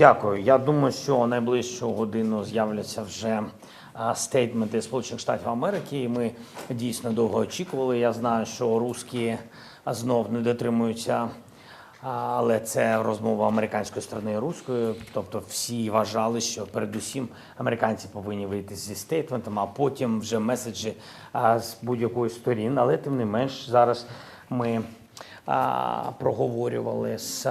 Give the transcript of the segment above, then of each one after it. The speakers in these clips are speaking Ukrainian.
Дякую. Я думаю, що найближчу годину з'являться вже стейтменти Сполучених Штатів Америки. І ми дійсно довго очікували. Я знаю, що русські знов не дотримуються, але це розмова американської сторони і руської. Тобто всі вважали, що передусім американці повинні вийти зі стейтментом, а потім вже меседжі з будь-якої сторін. Але тим не менш зараз ми проговорювали з.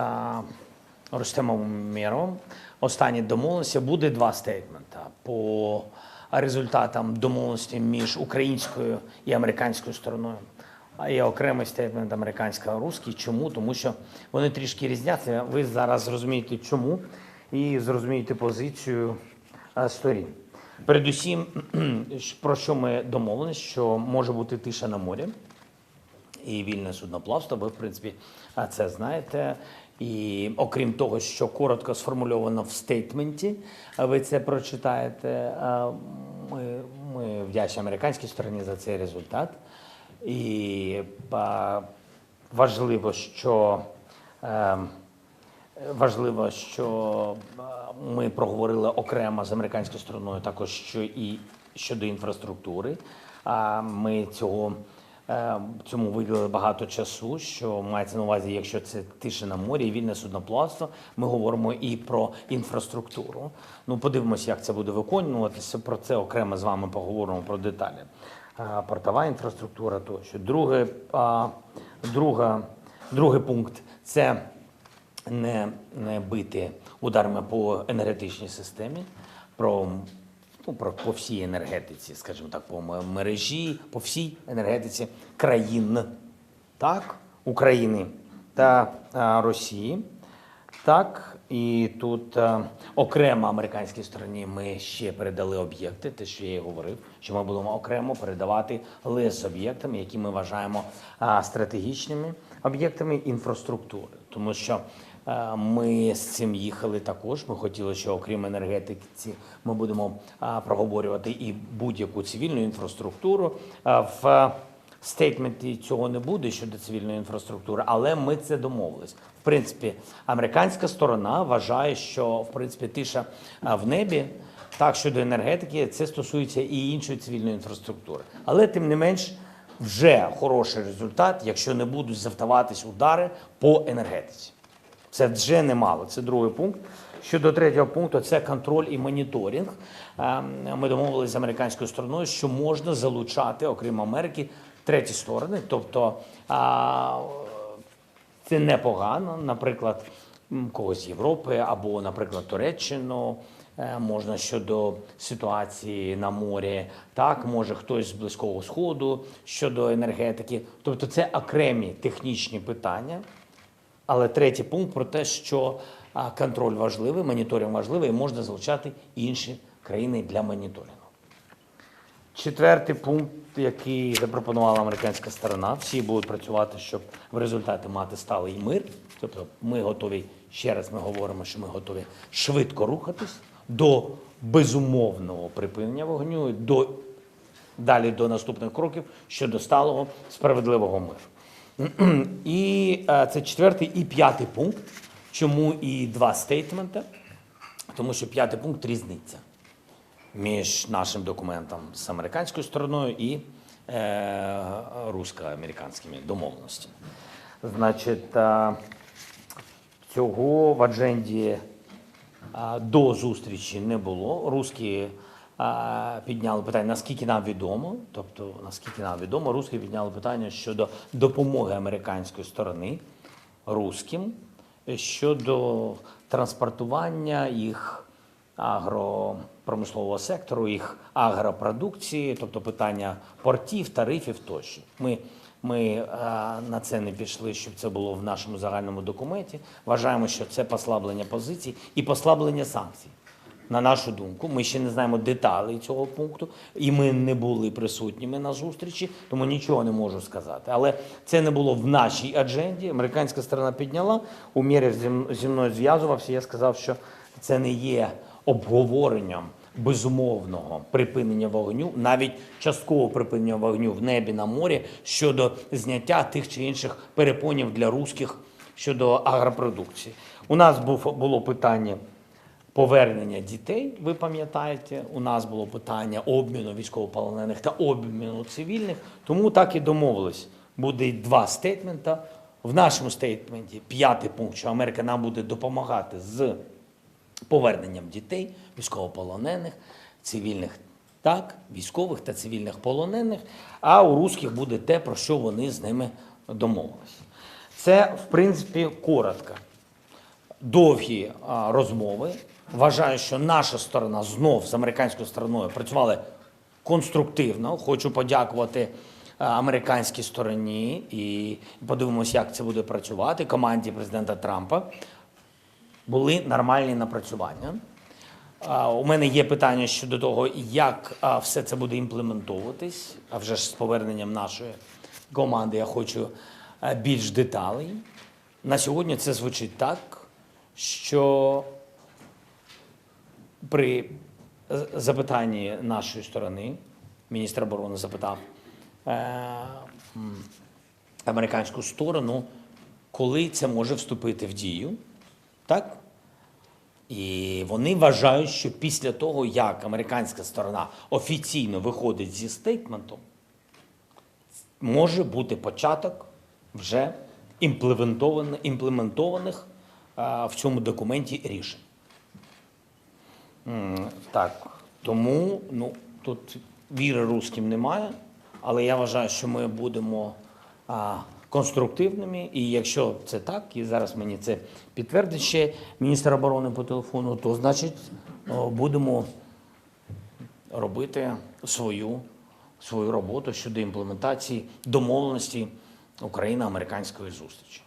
А, Рустемом Міровим. Останні домовленості буде два стейтмента по результатам домовленості між українською і американською стороною. А є окремий стейтмент американсько-русський. Чому? Тому що вони трішки різняться. Ви зараз зрозумієте, чому, і зрозумієте позицію е, сторін. Передусім, про що ми домовились, що може бути тиша на морі і вільне судноплавство. Ви, в принципі, це знаєте. І окрім того, що коротко сформульовано в стейтменті, ви це прочитаєте. Ми, ми вдячні американській стороні за цей результат. І важливо, що е, Важливо, що е, ми проговорили окремо з американською стороною, також що і щодо інфраструктури. А ми цього цьому виділили багато часу. Що мається на увазі, якщо це тиша на морі і вільне судноплавство, ми говоримо і про інфраструктуру. Ну, подивимося, як це буде виконуватися. Про це окремо з вами поговоримо про деталі. Портова інфраструктура тощо. Друге, друга, другий пункт це не, не бити ударами по енергетичній системі, про, ну, про по всій енергетиці, скажімо так, по мережі, по всій енергетиці країн, так, України та а, Росії. Так, і тут е, окремо американській стороні ми ще передали об'єкти, те, що я і говорив, що ми будемо окремо передавати з об'єктами, які ми вважаємо а, стратегічними об'єктами інфраструктури. Тому що е, ми з цим їхали також. Ми хотіли, що окрім енергетики, ми будемо а, проговорювати і будь-яку цивільну інфраструктуру. А, в стейтменті цього не буде щодо цивільної інфраструктури, але ми це домовились. В принципі, американська сторона вважає, що в принципі тиша в небі. Так, щодо енергетики, це стосується і іншої цивільної інфраструктури. Але тим не менш, вже хороший результат, якщо не будуть завдаватись удари по енергетиці. Це вже немало. Це другий пункт. Щодо третього пункту, це контроль і моніторинг. Ем, Ми домовилися з американською стороною, що можна залучати, окрім Америки, треті сторони. Тобто а, це непогано, наприклад, когось з Європи або, наприклад, Туреччину. Е, Можна щодо ситуації на морі, так може хтось з близького сходу щодо енергетики. Тобто, це окремі технічні питання. Але третій пункт про те, що контроль важливий, моніторинг важливий, і можна залучати інші країни для моніторингу. Четвертий пункт, який запропонувала американська сторона, всі будуть працювати, щоб в результаті мати сталий мир. Тобто ми готові, ще раз ми говоримо, що ми готові швидко рухатись до безумовного припинення вогню, до, далі до наступних кроків щодо сталого справедливого миру. І е, це четвертий і п'ятий пункт. Чому і два стейтменти? Тому що п'ятий пункт різниця між нашим документом з американською стороною і е, русько-американськими домовленостями. Значить, е, цього в адженді до зустрічі не було. Русські підняли питання, наскільки нам відомо, тобто наскільки нам відомо, русські підняли питання щодо допомоги американської сторони русським щодо транспортування їх агропромислового сектору, їх агропродукції, тобто питання портів, тарифів тощо. Ми, ми е, на це не пішли, щоб це було в нашому загальному документі. Вважаємо, що це послаблення позицій і послаблення санкцій. На нашу думку, ми ще не знаємо деталей цього пункту, і ми не були присутніми на зустрічі, тому нічого не можу сказати. Але це не було в нашій адженді. Американська сторона підняла. Умєрів зі м- зі мною зв'язувався. Я сказав, що це не є обговоренням безумовного припинення вогню, навіть часткового припинення вогню в небі на морі щодо зняття тих чи інших перепонів для русських щодо агропродукції. У нас було питання повернення дітей. Ви пам'ятаєте, у нас було питання обміну військовополонених та обміну цивільних. Тому так і домовились. Буде два стейтмента. В нашому стейтменті п'ятий пункт, що Америка нам буде допомагати з поверненням дітей, військовополонених, цивільних так, військових та цивільних полонених. А у русських буде те, про що вони з ними домовились. Це, в принципі, коротко. Довгі а, розмови. Вважаю, що наша сторона знов з американською стороною працювала конструктивно. Хочу подякувати американській стороні і подивимося, як це буде працювати. Команді президента Трампа були нормальні напрацювання. У мене є питання щодо того, як все це буде імплементовуватись. А вже ж з поверненням нашої команди я хочу більш деталей. На сьогодні це звучить так, що при запитанні нашої сторони, міністр оборони запитав е, американську сторону, коли це може вступити в дію. Так? І вони вважають, що після того, як американська сторона офіційно виходить зі стейтментом, може бути початок вже імплементованих, імплементованих а, в цьому документі рішень. Так, тому ну, тут віри русським немає, але я вважаю, що ми будемо а, конструктивними. І якщо це так, і зараз мені це підтвердить ще міністр оборони по телефону, то значить будемо робити свою, свою роботу щодо імплементації домовленості Україно-американської зустрічі.